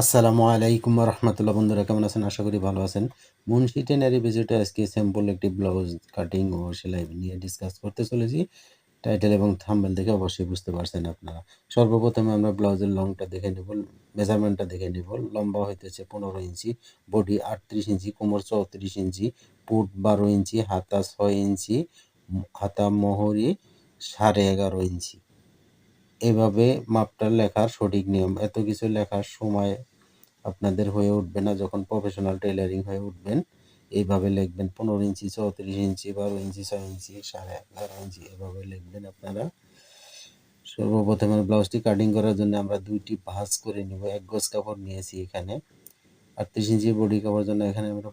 আসসালামু আলাইকুম রহমতুল্লাহ বন্ধুরা, কেমন আছেন? আশা করি ভালো আছেন। মুন্সি টেনারি ভিজিটে আজকে স্যাম্পল একটি ব্লাউজ কাটিং ও সেলাই নিয়ে ডিসকাস করতে চলেছি। টাইটেল এবং থাম্বেল দেখে অবশ্যই বুঝতে পারছেন আপনারা। সর্বপ্রথমে আমরা ব্লাউজের লংটা দেখে নেব মেজারমেন্টটা দেখে নেব। লম্বা হইতেছে পনেরো ইঞ্চি বডি আটত্রিশ ইঞ্চি, কোমর চৌত্রিশ ইঞ্চি, পুট বারো ইঞ্চি, হাতা ছয় ইঞ্চি হাতা মোহরি সাড়ে এগারো ইঞ্চি। এভাবে মাপটা লেখার সঠিক নিয়ম। এত কিছু লেখার সময় আপনাদের হয়ে উঠবে না। যখন প্রফেশনাল টেলারিং হয়ে উঠবেন, এইভাবে লিখবেন। পনেরো ইঞ্চি, চৌত্রিশ ইঞ্চি, বারো ইঞ্চি, ছয় ইঞ্চি, সাড়ে এগারো ইঞ্চি, এভাবে লিখবেন আপনারা। সর্বপ্রথমে ব্লাউজটি কাটিং করার জন্য আমরা দুইটি ভাঁজ করে নিব। এক গজ কাপড় নিয়েছি এখানে। আটত্রিশ ইঞ্চি বডি কাপড় জন্য এখানে আমরা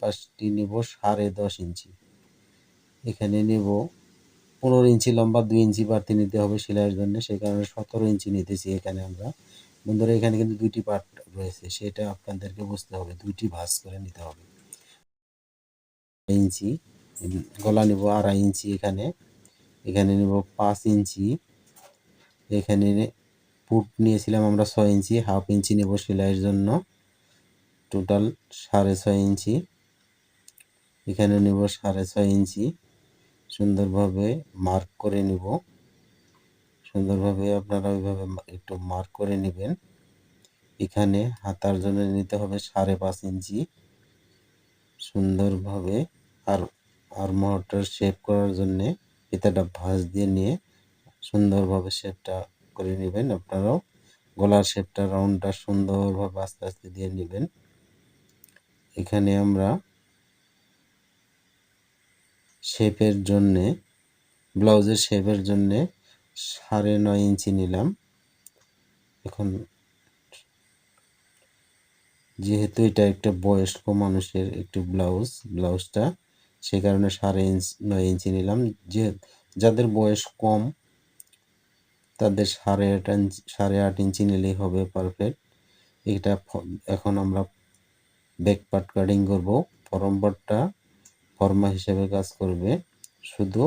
পাঁচটি নিব সাড়ে দশ ইঞ্চি। এখানে নেব পনেরো ইঞ্চি লম্বা দুই ইঞ্চি বাড়তি নিতে হবে সেলাইয়ের জন্য। সেই কারণে সতেরো ইঞ্চি নিতেছি এখানে আমরা। বন্ধুরা, এখানে কিন্তু দুইটি পার্ট রয়েছে, সেটা আপনাদেরকে বুঝতে হবে। দুইটি ভাঁজ করে নিতে হবে। ইঞ্চি, গলা নেব আড়াই ইঞ্চি এখানে। এখানে নেব পাঁচ ইঞ্চি। এখানে পুট নিয়েছিলাম আমরা ছয় ইঞ্চি, হাফ ইঞ্চি নেব সেলাইয়ের জন্য। টোটাল সাড়ে ছয় ইঞ্চি। এখানে নেব সাড়ে ছয় ইঞ্চি। সুন্দরভাবে মার্ক করে নিব। সুন্দরভাবে আপনারা ওইভাবে একটু মার্ক করে নেবেন। এখানে হাতার জন্য নিতে হবে সাড়ে পাঁচ ইঞ্চি। সুন্দরভাবে আর আর মোহরটার শেপ করার জন্যে ফিতাটা ভাঁজ দিয়ে নিয়ে সুন্দরভাবে শেপটা করে নেবেন। আপনারাও গলার শেপটা রাউন্ডটা সুন্দরভাবে আস্তে আস্তে দিয়ে নেবেন। এখানে আমরা শেপের জন্যে, ব্লাউজের শেপের জন্যে সাড়ে নয় ইঞ্চি নিলাম। এখন যেহেতু এটা একটা বয়স্ক মানুষের একটি ব্লাউজ, ব্লাউজটা সে কারণে সাড়ে ইঞ্চ, নয় ইঞ্চি নিলাম। যে, যাদের বয়স কম, তাদের সাড়ে আট ইঞ্চি সাড়ে আট ইঞ্চি নিলেই হবে পারফেক্ট। এটা এখন আমরা ব্যাক পার্ট কাটিং করব। ফরম পার্টটা ফর্মা হিসেবে কাজ করবে। শুধু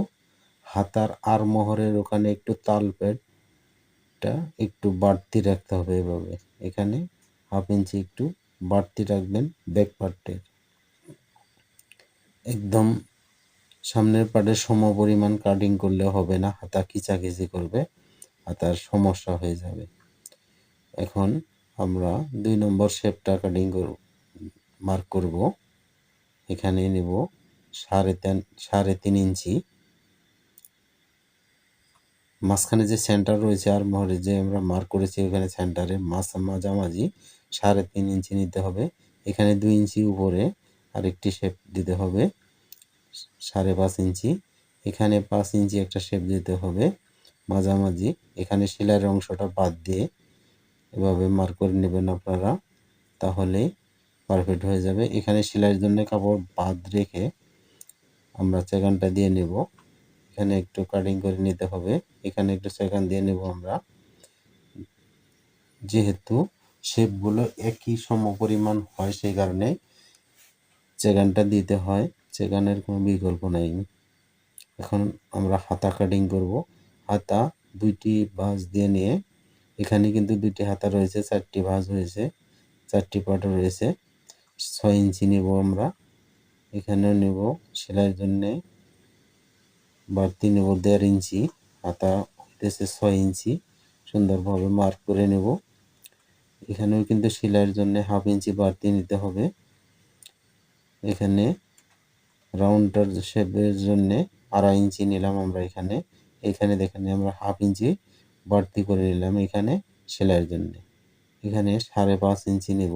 হাতার আর মোহরের ওখানে একটু তাল পেটটা একটু বাড়তি রাখতে হবে এভাবে। এখানে হাফ ইঞ্চি একটু বাড়তি রাখবেন ব্যাক পার্টের একদম সামনের পার্টের সম পরিমাণ কাটিং করলে হবে না, হাতা খিচাখিচি করবে, হাতার সমস্যা হয়ে যাবে। এখন আমরা দুই নম্বর শেপটা কাটিং করব মার্ক করব। এখানে নেব সাড়ে তিন সাড়ে তিন ইঞ্চি। মাঝখানে যে সেন্টার রয়েছে আর মহরে যে আমরা মার্ক করেছি ওখানে সেন্টারে মাছ মাঝামাঝি সাড়ে তিন ইঞ্চি নিতে হবে। এখানে দুই ইঞ্চি উপরে আরেকটি শেপ দিতে হবে, সাড়ে পাঁচ ইঞ্চি। এখানে পাঁচ ইঞ্চি একটা শেপ দিতে হবে মাঝামাঝি। এখানে সেলাইয়ের অংশটা বাদ দিয়ে এভাবে মার্ক করে নেবেন আপনারা তাহলে পারফেক্ট হয়ে যাবে। এখানে সেলাইয়ের জন্য কাপড় বাদ রেখে আমরা চেকানটা দিয়ে নেব। এখানে একটু কাটিং করে নিতে হবে। এখানে একটু সেকান দিয়ে নেব আমরা। যেহেতু শেপগুলো একই সম পরিমাণ হয় সেই কারণে চেগানটা দিতে হয়। চেগানের কোনো বিকল্প নাই। এখন আমরা হাতা কাটিং করব। হাতা দুইটি ভাঁজ দিয়ে নিয়ে এখানে কিন্তু দুইটি হাতা রয়েছে, চারটি ভাঁজ হয়েছে, চারটি পাটও রয়েছে। ছয় ইঞ্চি নেব আমরা। এখানেও নেব সেলাইয়ের জন্যে বাড়তি নেব দেড় ইঞ্চি, হাতা হইতেছে ছয় ইঞ্চি, সুন্দরভাবে মার্ক করে নেব। এখানেও কিন্তু সেলাইয়ের জন্য হাফ ইঞ্চি বাড়তি নিতে হবে। এখানে রাউন্ডার শেপের জন্য আড়াই ইঞ্চি নিলাম আমরা এখানে। এখানে দেখেন আমরা হাফ ইঞ্চি বাড়তি করে নিলাম এখানে সেলাইয়ের জন্য। এখানে সাড়ে পাঁচ ইঞ্চি নেব।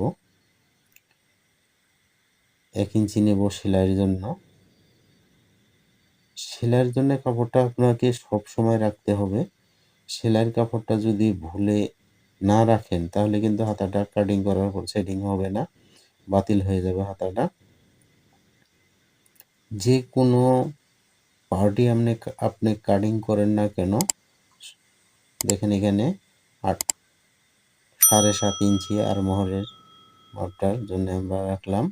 এক ইঞ্চি নেব সেলাইয়ের জন্য। সেলাইয়ের জন্য কাপড়টা আপনাকে সব সময় রাখতে হবে। সেলাইয়ের কাপড়টা যদি ভুলে না রাখেন, তাহলে কিন্তু হাতাটা কাটিং করার পর সেটিং হবে না, বাতিল হয়ে যাবে হাতাটা। যে কোনো পার্টি আপনি আপনি কাটিং করেন না কেন, দেখেন এখানে আট, সাড়ে সাত ইঞ্চি আর মোহরের মোহরটার জন্য আমরা রাখলাম।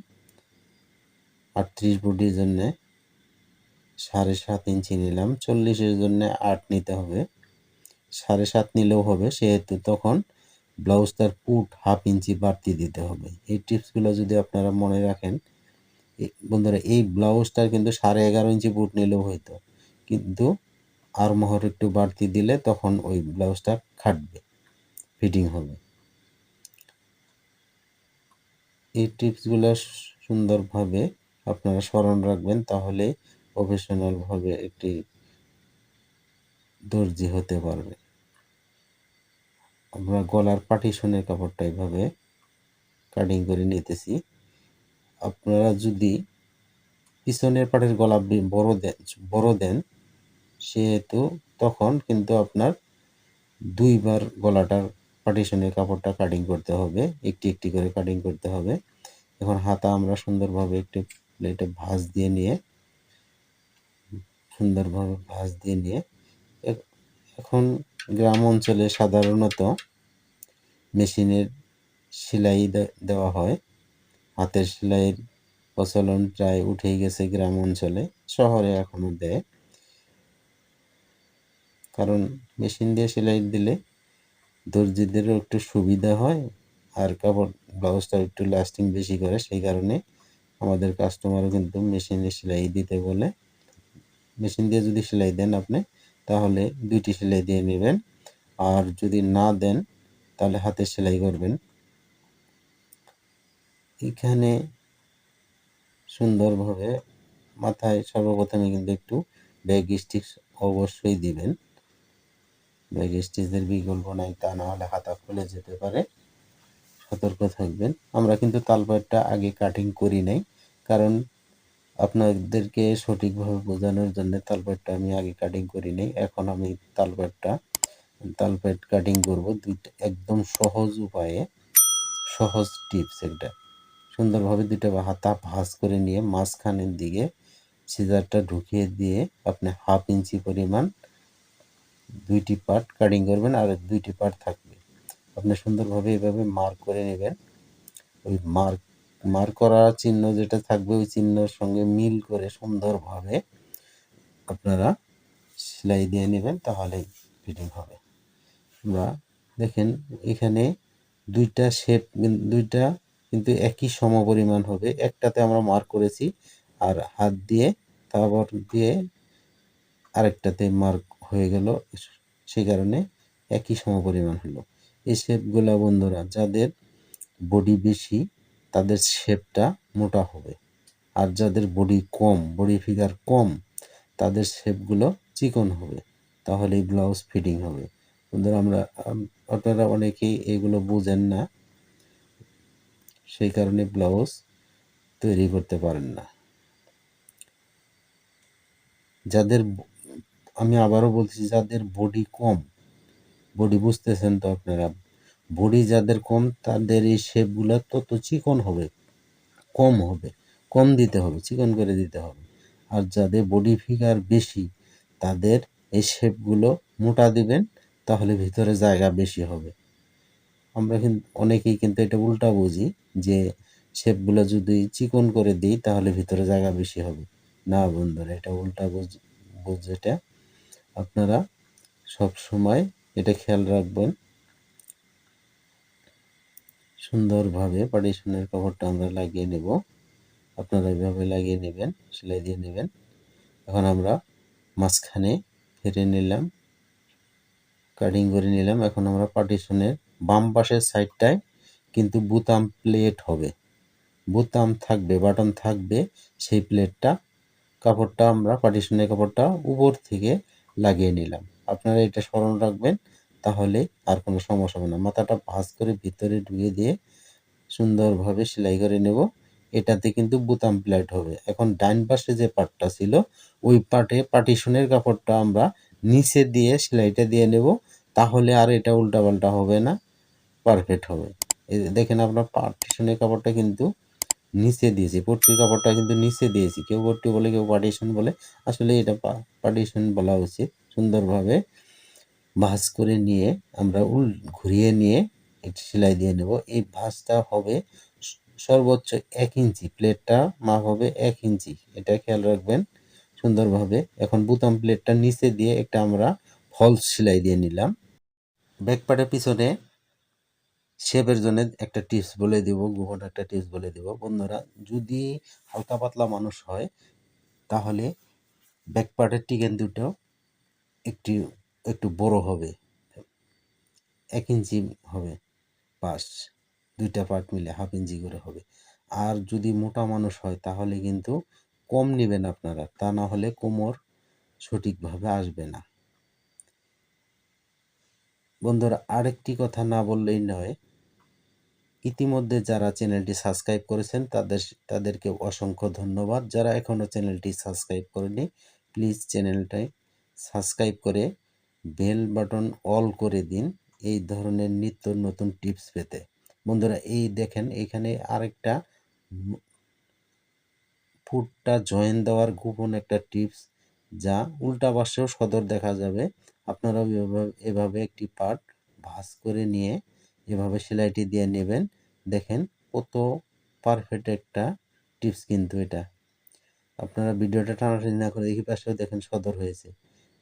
আটত্রিশ বুটির জন্যে সাড়ে সাত ইঞ্চি নিলাম, চল্লিশের জন্যে আট নিতে হবে। সাড়ে সাত নিলেও হবে, সেহেতু তখন ব্লাউজটার পুট হাফ ইঞ্চি বাড়তি দিতে হবে। এই টিপসগুলো যদি আপনারা মনে রাখেন বন্ধুরা, এই ব্লাউজটার কিন্তু সাড়ে এগারো ইঞ্চি পুট নিলেও হইতো। কিন্তু আরমহর একটু বাড়তি দিলে তখন ওই ব্লাউজটা খাটবে ফিটিং হবে। এই টিপসগুলো সুন্দরভাবে আপনারা স্মরণ রাখবেন, তাহলে প্রফেশনালভাবে একটি দর্জি হতে পারবে। আমরা গলার পার্টিশনের কাপড়টা এইভাবে কাটিং করে নিতেছি। আপনারা যদি পিছনের পাটের গলা বড় দেন বড় দেন, সেহেতু তখন কিন্তু আপনার দুইবার গলাটার পার্টিশনের কাপড়টা কাটিং করতে হবে, একটি একটি করে কাটিং করতে হবে। এখন হাতা আমরা সুন্দরভাবে একটু প্লেটে ভাঁজ দিয়ে নিয়ে, সুন্দরভাবে ভাঁজ দিয়ে নিয়ে এখন গ্রাম অঞ্চলে সাধারণত মেশিনের সেলাই দেওয়া হয়। হাতের সেলাইয়ের প্রচলন প্রায় উঠেই গেছে গ্রাম অঞ্চলে, শহরে এখনও দেয়। কারণ মেশিন দিয়ে সেলাই দিলে দর্জিদেরও একটু সুবিধা হয়, আর কাপড় ব্লাউজটা একটু লাস্টিং বেশি করে, সেই কারণে আমাদের কাস্টমারও কিন্তু মেশিনে সেলাই দিতে বলে। মেশিন দিয়ে যদি সেলাই দেন আপনি, তাহলে দুইটি সেলাই দিয়ে নেবেন। আর যদি না দেন, তাহলে হাতে সেলাই করবেন। এখানে সুন্দরভাবে মাথায় সর্বপ্রথমে কিন্তু একটু ব্যাগ স্টিচ অবশ্যই দিবেন। ব্যাগ স্টিচের বিকল্প নাই, তা না হলে হাতা খুলে যেতে পারে। সতর্ক থাকবেন। আমরা কিন্তু তালপাটটা আগে কাটিং করি নাই। কারণ আপনাদেরকে সঠিকভাবে বোঝানোর জন্য তালপাটটা আমি আগে কাটিং করি নাই। এখন আমি তালপাটটা, তালপাট কাটিং করব দুইটা একদম সহজ উপায়ে, সহজ টিপস এটা সুন্দরভাবে দুটো হাতা ভাঁজ করে নিয়ে মাঝখানের দিকে সিজারটা ঢুকিয়ে দিয়ে আপনি হাফ ইঞ্চি পরিমাণ দুইটি পার্ট কাটিং করবেন আর দুইটি পার্ট থাকবে। আপনি সুন্দরভাবে এভাবে মার্ক করে নেবেন। ওই মার্ক মার্ক করা চিহ্ন যেটা থাকবে, ওই চিহ্নের সঙ্গে মিল করে সুন্দরভাবে আপনারা সেলাই দিয়ে নেবেন, তাহলেই ফিটিং হবে। আমরা দেখেন এখানে দুইটা শেপ দুইটা কিন্তু একই সমপরিমাণ হবে। একটাতে আমরা মার্ক করেছি আর হাত দিয়ে, তারপর দিয়ে আরেকটাতে মার্ক হয়ে গেল। সেই কারণে একই সমপরিমাণ হলো। এই শেপগুলা বন্ধুরা, যাদের বডি বেশি, তাদের শেপটা মোটা হবে। আর যাদের বডি কম বডি ফিগার কম, তাদের শেপগুলো চিকন হবে। তাহলে এই ব্লাউজ ফিটিং হবে। বন্ধুরা, আমরা আপনারা অনেকেই এগুলো বোঝেন না। সেই কারণে ব্লাউজ তৈরি করতে পারেন না। যাদের, আমি আবারও বলছি, যাদের বডি কম বডি বুঝতেছেন তো আপনারা। বডি যাদের কম, তাদের এই শেপগুলো তত চিকন হবে, কম হবে, কম দিতে হবে, চিকন করে দিতে হবে। আর যাদের বডি ফিগার বেশি, তাদের এই শেপগুলো মোটা দিবেন, তাহলে ভিতরে জায়গা বেশি হবে। আমরা কিন্তু অনেকেই কিন্তু এটা উল্টা বুঝি, যে শেপগুলো যদি চিকন করে দিই, তাহলে ভিতরে জায়গা বেশি হবে। না বন্ধুরা, এটা উল্টা বুঝ বুঝ, এটা আপনারা সব সময় এটা খেয়াল রাখবেন। সুন্দরভাবে পার্টিশনের কাপড়টা আমরা লাগিয়ে নেব। আপনারা এভাবে লাগিয়ে নেবেন, সেলাই দিয়ে নেবেন। এখন আমরা মাঝখানে ফেরে নিলাম কাটিং করে নিলাম। এখন আমরা পার্টিশনের বাম পাশের সাইডটায় কিন্তু বুতাম প্লেট হবে। বুতাম থাকবে বাটন থাকবে, সেই প্লেটটা কাপড়টা আমরা পার্টিশনের কাপড়টা উপর থেকে লাগিয়ে নিলাম। আপনারা এটা স্মরণ রাখবেন, তাহলে আর কোনো সমস্যা হবে না। মাথাটা ভাঁজ করে ভিতরে ঢুকিয়ে দিয়ে সুন্দরভাবে সেলাই করে নেব। এটাতে কিন্তু বুতাম প্লেট হবে। এখন ডাইন পাশে যে পার্টটা ছিল, ওই পার্টে পার্টিশনের কাপড়টা আমরা নিচে দিয়ে সেলাইটা দিয়ে নেব, তাহলে আর এটা উল্টাপাল্টা হবে না, পারফেক্ট হবে। দেখেন আপনার পার্টিশনের কাপড়টা কিন্তু নিচে দিয়েছি, পট্টির কাপড়টা কিন্তু নিচে দিয়েছি। কেউ পট্টি বলে, কেউ পার্টিশন বলে। আসলে এটা পার্টিশন বলা উচিত। সুন্দরভাবে ভাঁজ করে নিয়ে আমরা উল ঘুরিয়ে নিয়ে একটু সেলাই দিয়ে নেব। এই ভাঁজটা হবে সর্বোচ্চ এক ইঞ্চি, প্লেটটা মাপ হবে এক ইঞ্চি। এটা খেয়াল রাখবেন সুন্দরভাবে। এখন বুতাম প্লেটটা নিচে দিয়ে একটা আমরা ফলস সেলাই দিয়ে নিলাম। ব্যাক পার্টের পিছনে শেপের জন্য একটা টিপস বলে দিব, গোপন একটা টিপস বলে দিব। বন্ধুরা, যদি হালকা পাতলা মানুষ হয়, তাহলে ব্যাক পার্টের টিকেন দুটো একটু একটু বড় হবে, এক ইঞ্চি হবে, পাশ, দুইটা পার্ট মিলে হাফ ইঞ্চি করে হবে। আর যদি মোটা মানুষ হয়, তাহলে কিন্তু কম নেবেন আপনারা, তা না হলে কোমর সঠিকভাবে আসবে না। বন্ধুরা, আরেকটি কথা না বললেই নয়, ইতিমধ্যে যারা চ্যানেলটি সাবস্ক্রাইব করেছেন, তাদের, তাদেরকে অসংখ্য ধন্যবাদ। যারা এখনও চ্যানেলটি সাবস্ক্রাইব করেনি প্লিজ চ্যানেলটাই সাবস্ক্রাইব করে বেল বাটন অল করে দিন এই ধরনের নিত্য নতুন টিপস পেতে। বন্ধুরা, এই দেখেন এখানে আরেকটা ফুটটা জয়েন দেওয়ার গোপন একটা টিপস যা উল্টা পাশেও সদর দেখা যাবে। আপনারাও এভাবে একটি পার্ট ভাঁজ করে নিয়ে এভাবে সেলাইটি দিয়ে নেবেন। দেখেন কত পারফেক্ট একটা টিপস কিন্তু এটা। আপনারা ভিডিওটা টানাটানি না করে এই পাশেও দেখেন সদর হয়েছে।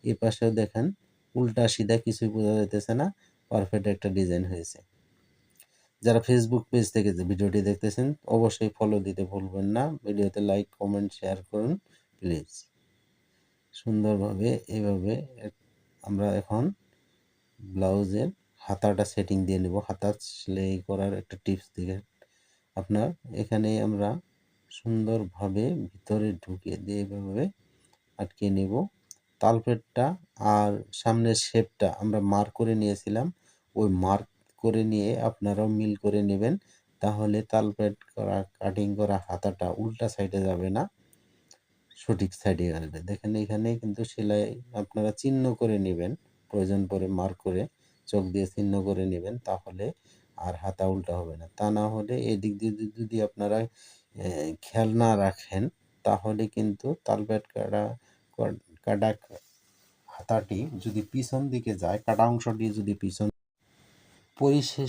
এই পাশেও দেখেন, উল্টা সিধা কিছুই বোঝা যাইতেছে না পারফেক্ট একটা ডিজাইন হয়েছে। যারা ফেসবুক পেজ থেকে যে ভিডিওটি দেখতেছেন, অবশ্যই ফলো দিতে ভুলবেন না। ভিডিওতে লাইক কমেন্ট শেয়ার করুন প্লিজ সুন্দরভাবে এভাবে আমরা এখন ব্লাউজের হাতাটা সেটিং দিয়ে নেব। হাতা সেলাই করার একটা টিপস দিকে আপনার এখানে আমরা সুন্দরভাবে ভিতরে ঢুকে দিয়ে এভাবে আটকে নেব। তালপেটটা আর সামনের শেপটা আমরা মার্ক করে নিয়েছিলাম। ওই মার্ক করে নিয়ে আপনারাও মিল করে নেবেন। তাহলে তালপেট করা, কাটিং করা হাতাটা উল্টা সাইডে যাবে না, সঠিক সাইডে আসবে। দেখেন এখানে কিন্তু সেলাই আপনারা চিহ্ন করে নেবেন, প্রয়োজন পরে মার্ক করে চোখ দিয়ে চিহ্ন করে নেবেন, তাহলে আর হাতা উল্টা হবে না। তা না হলে এদিক দিয়ে যদি আপনারা খেয়াল না রাখেন, তাহলে কিন্তু তালপেট কাটা কাটা হাতাটি যদি পিছন দিকে যায় কাটা অংশটি যদি পিছন পরিশেষ